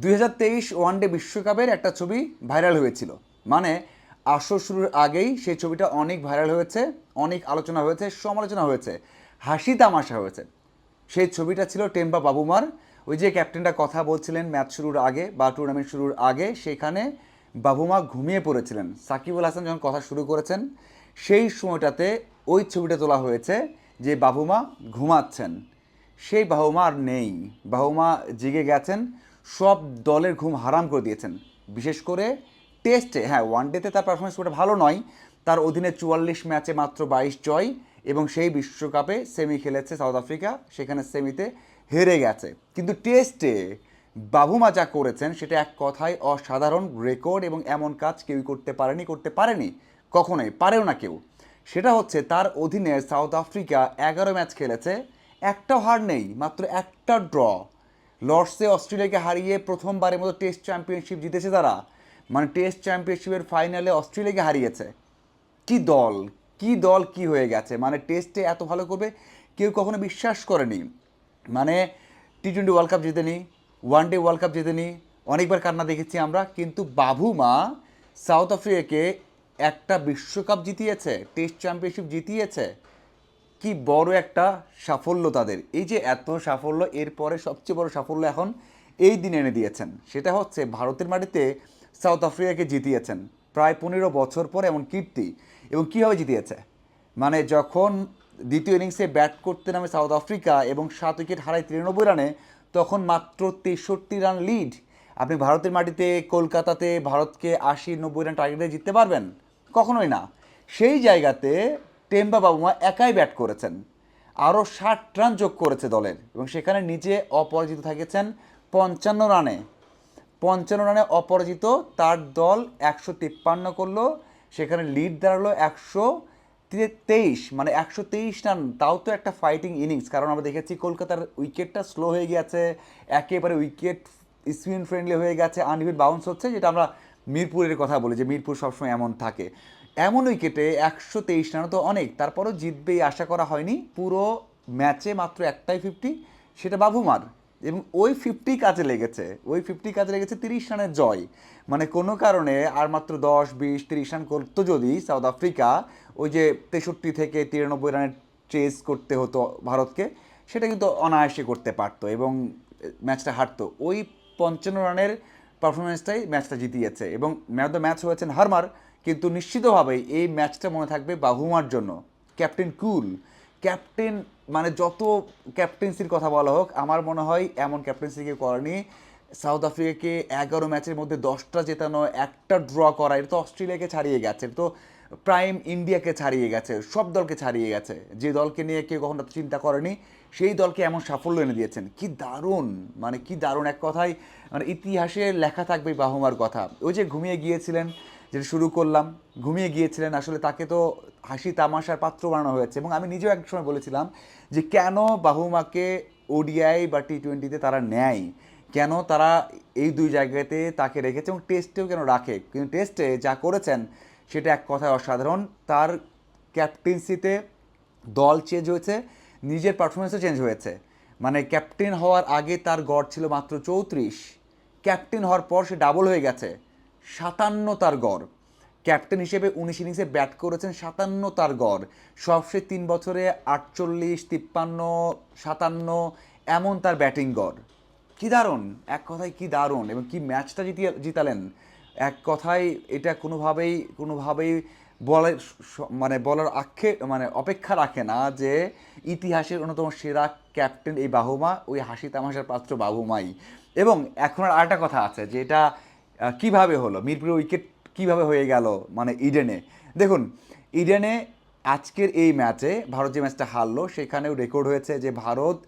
দুই হাজার তেইশ ওয়ানডে বিশ্বকাপের একটা ছবি ভাইরাল হয়েছিল। মানে আসর শুরুর আগেই সেই ছবিটা অনেক ভাইরাল হয়েছে, অনেক আলোচনা হয়েছে, সমালোচনা হয়েছে, হাসি তামাশা হয়েছে। সেই ছবিটা ছিল টেম্পা বাবুমার। ওই যে ক্যাপ্টেনটা কথা বলছিলেন ম্যাচ শুরুর আগে বা টুর্নামেন্ট শুরুর আগে, সেখানে বাবুমা ঘুমিয়ে পড়েছিলেন। সাকিবুল হাসান যখন কথা শুরু করেছেন, সেই সময়টাতে ওই ছবিটা তোলা হয়েছে যে বাবুমা ঘুমাচ্ছেন। সেই বাহুমা আর নেই। বাহুমা জেগে গেছেন সব দলের ঘুম হারাম করে দিয়েছেন। বিশেষ করে টেস্টে হ্যাঁ ওয়ানডেতে তার পারফরমেন্স খুব ভালো নয়। তার অধীনে চুয়াল্লিশ ম্যাচে মাত্র বাইশ জয় এবং সেই বিশ্বকাপে সেমি খেলেছে সাউথ আফ্রিকা সেখানে সেমিতে হেরে গেছে। কিন্তু টেস্টে বাবুমা যা করেছেন সেটা এক কথায় অসাধারণ রেকর্ড এবং এমন কাজ কেউই করতে পারেনি করতে পারেনি, কখনোই, পারেও না কেউ। সেটা হচ্ছে তার অধীনে সাউথ আফ্রিকা এগারো ম্যাচ খেলেছে, একটাও হার নেই, মাত্র একটা ড্র লর্ডসে অস্ট্রেলিয়াকে হারিয়ে প্রথমবারের মতো টেস্ট চ্যাম্পিয়নশিপ জিতেছে তারা। মানে টেস্ট চ্যাম্পিয়নশিপের ফাইনালে অস্ট্রেলিয়াকে হারিয়েছে। কি দল? কি দল কি হয়ে গেছে? মানে টেস্টে এত ভালো করবে কেউ কখনো বিশ্বাস করেনি। মানে টি টোয়েন্টি ওয়ার্ল্ড কাপ জিতেনি ওয়ান ডে ওয়ার্ল্ড কাপ জিতেনি, অনেকবার কান্না দেখেছি আমরা, কিন্তু বাবুমা সাউথ আফ্রিকাকে একটা বিশ্বকাপ জিতিয়েছে, টেস্ট চ্যাম্পিয়নশিপ জিতিয়েছে। কি বড় একটা সাফল্য তাদের। এই যে এত সাফল্য এরপরে সবচেয়ে বড় সাফল্য এখন এই দিন এনে দিয়েছেন। সেটা হচ্ছে ভারতের মাটিতে সাউথ আফ্রিকাকে জিতিয়েছেন প্রায় পনেরো বছর পর এমন কীর্তি। এবং কীভাবে জিতিয়েছে? মানে যখন দ্বিতীয় ইনিংসে ব্যাট করতে নামে সাউথ আফ্রিকা এবং সাত উইকেট হারায় তিরানব্বই রানে, তখন মাত্র তেষট্টি রান লিড। আপনি ভারতের মাটিতে কলকাতাতে ভারতকে আশি নব্বই রান টার্গেটে জিততে পারবেন? কখনোই না। সেই জায়গাতে টেম্বা বাবুমা একাই ব্যাট করেছেন। আরও ষাট রান যোগ করেছে দলের এবং সেখানে নিজে অপরাজিত থাকিয়েছেন পঞ্চান্ন রানে। পঞ্চান্ন রানে অপরাজিত তার দল একশো তিপ্পান্ন করল, সেখানে লিড দাঁড়াল একশো তেইশ মানে একশো তেইশ রান। তাও তো একটা ফাইটিং ইনিংস কারণ আমরা দেখেছি কলকাতার উইকেটটা স্লো হয়ে গেছে একেবারে উইকেট স্পিন ফ্রেন্ডলি হয়ে গেছে আনইভেন বাউন্স হচ্ছে, যেটা আমরা মিরপুরের কথা বলি যে মিরপুর সবসময় এমন থাকে। এমন উইকেটে একশো তেইশ রান তো অনেক, তারপরও জিতবেই আশা করা হয়নি। পুরো ম্যাচে মাত্র একটাই ফিফটি সেটা বাবুমার এবং ওই ফিফটি কাজে লেগেছে, ওই ফিফটি কাজে লেগেছে তিরিশ রানের জয়। মানে কোনো কারণে আর মাত্র দশ, বিশ, তিরিশ রান করতো যদি সাউথ আফ্রিকা, ওই যে তেষট্টি থেকে তিরানব্বই রানের চেস করতে হতো ভারতকে, সেটা কিন্তু অনায়াসে করতে পারতো এবং ম্যাচটা হারতো। ওই পঞ্চান্ন রানের পারফরমেন্সটাই ম্যাচটা জিতিয়েছে এবং ম্যাচ অফ দ্য ম্যাচ হয়েছেন হারমার। কিন্তু নিশ্চিতভাবেই এই ম্যাচটা মনে থাকবে বাহুমার জন্য। ক্যাপ্টেন কুল, ক্যাপ্টেন মানে যত ক্যাপ্টেন্সির কথা বলা হোক, আমার মনে হয় এমন ক্যাপ্টেন্সি কেউ করেনি। সাউথ আফ্রিকাকে এগারো ম্যাচের মধ্যে দশটা জেতানো, একটা ড্র করা, এটা তো অস্ট্রেলিয়াকে ছাড়িয়ে গেছে তো প্রাইম ইন্ডিয়াকে ছাড়িয়ে গেছে, সব দলকে ছাড়িয়ে গেছে। যে দলকে নিয়ে কেউ কখনো চিন্তা করেনি, সেই দলকে এমন সাফল্য এনে দিয়েছেন। কি দারুণ মানে কি দারুণ এক কথায় মানে ইতিহাসে লেখা থাকবে বাহুমার কথা। ওই যে ঘুমিয়ে গিয়েছিলেন যেটা শুরু করলাম, ঘুমিয়ে গিয়েছিলেন, আসলে তাকে তো হাসি তামাশার পাত্র বানানো হয়েছে। এবং আমি নিজেও এক সময় বলেছিলাম যে কেন বাহুমাকে ওডিআই বা টি টোয়েন্টিতে তারা নেয়? কেন তারা এই দুই জায়গাতে তাকে রেখেছে এবং টেস্টেও কেন রাখে? কিন্তু টেস্টে যা করেছেন, সেটা এক কথায় অসাধারণ। তার ক্যাপ্টেন্সিতে দল চেঞ্জ হয়েছে, নিজের পারফরমেন্সও চেঞ্জ হয়েছে। মানে ক্যাপ্টেন হওয়ার আগে তার গড় ছিল মাত্র চৌত্রিশ। ক্যাপ্টেন হওয়ার পর সে ডাবল হয়ে গেছে। সাতান্ন তার গড়। ক্যাপ্টেন হিসেবে উনিশ ইনিংসে ব্যাট করেছেন সাতান্ন তার গড়। সবশেষ তিন বছরে আটচল্লিশ, তিপ্পান্ন, সাতান্ন এমন তার ব্যাটিং গড়। কি দারুণ! এক কথায় কি দারুণ এবং কি ম্যাচটা জিতিয়ে জিতালেন। এক কথায় এটা কোনোভাবেই কোনোভাবেই বলার মানে বলার আক্ষে মানে অপেক্ষা রাখে না যে ইতিহাসের অন্যতম সেরা ক্যাপ্টেন এই বাহুমা, ওই হাসি তামাশার পাত্র বাহুমাই। এবং এখন আর আরেকটা কথা আছে যে এটা কীভাবে হলো? মিরপুরের উইকেট কীভাবে হয়ে গেল? মানে ইডেনে। দেখুন, ইডেনে আজকের এই ম্যাচে ভারত যে ম্যাচটা হারলো, সেখানেও রেকর্ড হয়েছে যে ভারত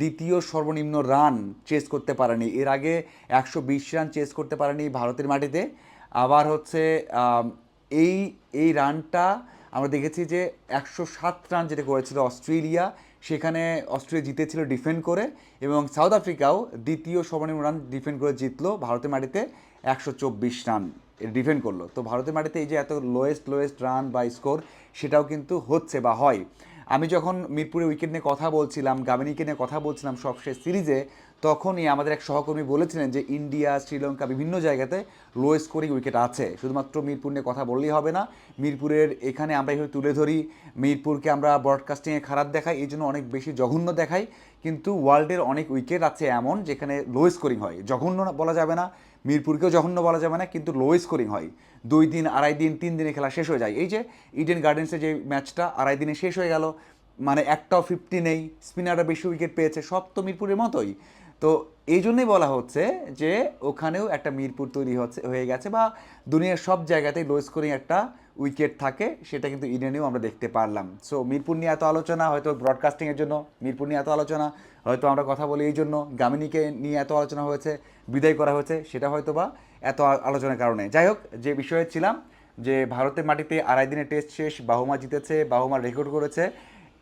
দ্বিতীয় সর্বনিম্ন রান চেস করতে পারেনি। এর আগে একশো বিশ রান চেস করতে পারেনি ভারতের মাটিতে। আবার হচ্ছে এই এই রানটা আমরা দেখেছি যে একশো সাত রান যেটা করেছিল অস্ট্রেলিয়া, সেখানে অস্ট্রেলিয়া জিতেছিল ডিফেন্ড করে এবং সাউথ আফ্রিকাও দ্বিতীয় সর্বনিম্ন রান ডিফেন্ড করে জিতলো ভারতের মাটিতে। একশো চব্বিশ রান ডিফেন্ড করল। তো ভারতের মাটিতে এই যে এত লোয়েস্ট লোয়েস্ট রান বা স্কোর সেটাও কিন্তু হচ্ছে বা হয়। আমি যখন মিরপুরে উইকেট নিয়ে কথা বলছিলাম, গামিনীকে নিয়ে কথা বলছিলাম সব সে সিরিজে তখনই আমাদের এক সহকর্মী বলেছিলেন যে ইন্ডিয়া, শ্রীলঙ্কা বিভিন্ন জায়গাতে লো স্কোরিং উইকেট আছে। শুধুমাত্র মিরপুর নিয়ে কথা বললেই হবে না, মিরপুরের এখানে আমরা এইভাবে তুলে ধরি, মিরপুরকে আমরা ব্রডকাস্টিংয়ে খারাপ দেখাই, এই জন্য অনেক বেশি জঘন্য দেখাই। কিন্তু ওয়ার্ল্ডের অনেক উইকেট আছে এমন যেখানে লো স্কোরিং হয়। জঘন্য বলা যাবে না, মিরপুরকেও জঘন্য বলা যাবে না, কিন্তু লো স্কোরিং হয়। দুই দিন, আড়াই দিন, তিন দিনে খেলা শেষ হয়ে যায়। এই যে ইডেন গার্ডেন্সের যে ম্যাচটা আড়াই দিনে শেষ হয়ে গেল মানে একটাও ফিফটি নেই স্পিনাররা বেশি উইকেট পেয়েছে, সব তো মিরপুরের মতোই। তো এই জন্যই বলা হচ্ছে যে ওখানেও একটা মিরপুর তৈরি হচ্ছে, হয়ে গেছে বা দুনিয়ার সব জায়গাতেই লো স্কোরিং একটা উইকেট থাকে, সেটা কিন্তু ইডেনেও আমরা দেখতে পারলাম। সো মিরপুর নিয়ে এত আলোচনা, হয়তো ব্রডকাস্টিংয়ের জন্য মিরপুর নিয়ে এত আলোচনা, হয়তো আমরা কথা বলি এই জন্য গামিনীকে নিয়ে এত আলোচনা হয়েছে, বিদায় করা হয়েছে, সেটা হয়তো বা এত আলোচনার কারণে। যাই হোক, যে বিষয়ে ছিলাম, যে ভারতের মাটিতে আড়াই দিনের টেস্ট শেষ, বাহুমা জিতেছে বাহুমা রেকর্ড করেছে,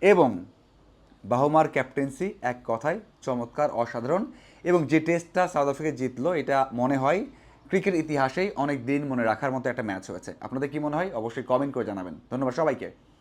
এবং বাহুমার ক্যাপ্টেন্সি এক কথায় চমৎকার, অসাধারণ এবং যে টেস্টটা সাউথ আফ্রিকা জিতলো, এটা মনে হয় ক্রিকেট ইতিহাসেই অনেক দিন মনে রাখার মতো একটা ম্যাচ হয়েছে। আপনাদের কি মনে হয়? অবশ্যই কমেন্ট করে জানাবেন। ধন্যবাদ সবাইকে।